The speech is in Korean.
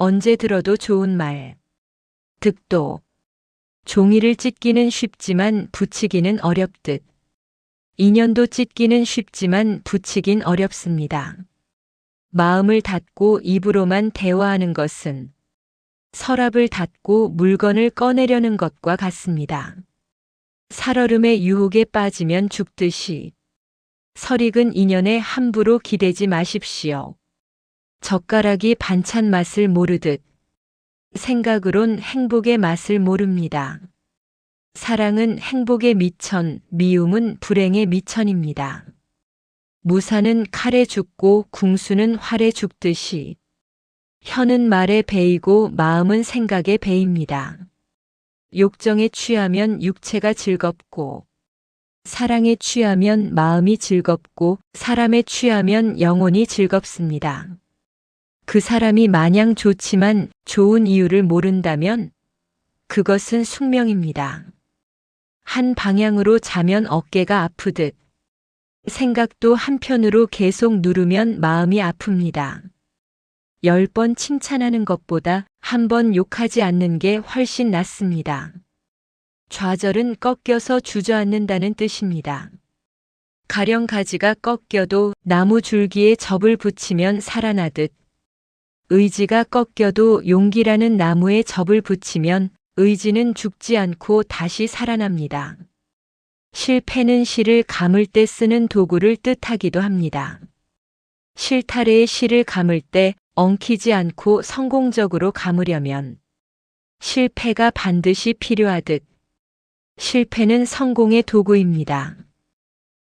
언제 들어도 좋은 말. 득도. 종이를 찢기는 쉽지만 붙이기는 어렵듯. 인연도 찢기는 쉽지만 붙이긴 어렵습니다. 마음을 닫고 입으로만 대화하는 것은 서랍을 닫고 물건을 꺼내려는 것과 같습니다. 살얼음의 유혹에 빠지면 죽듯이 설익은 인연에 함부로 기대지 마십시오. 젓가락이 반찬 맛을 모르듯 생각으론 행복의 맛을 모릅니다. 사랑은 행복의 미천, 미움은 불행의 미천입니다. 무사는 칼에 죽고 궁수는 활에 죽듯이 혀는 말에 베이고 마음은 생각에 베입니다. 욕정에 취하면 육체가 즐겁고 사랑에 취하면 마음이 즐겁고 사람에 취하면 영혼이 즐겁습니다. 그 사람이 마냥 좋지만 좋은 이유를 모른다면 그것은 숙명입니다. 한 방향으로 자면 어깨가 아프듯 생각도 한편으로 계속 누르면 마음이 아픕니다. 열 번 칭찬하는 것보다 한 번 욕하지 않는 게 훨씬 낫습니다. 좌절은 꺾여서 주저앉는다는 뜻입니다. 가령 가지가 꺾여도 나무 줄기에 접을 붙이면 살아나듯 의지가 꺾여도 용기라는 나무에 접을 붙이면 의지는 죽지 않고 다시 살아납니다. 실패는 실을 감을 때 쓰는 도구를 뜻하기도 합니다. 실타래에 실을 감을 때 엉키지 않고 성공적으로 감으려면 실패가 반드시 필요하듯 실패는 성공의 도구입니다.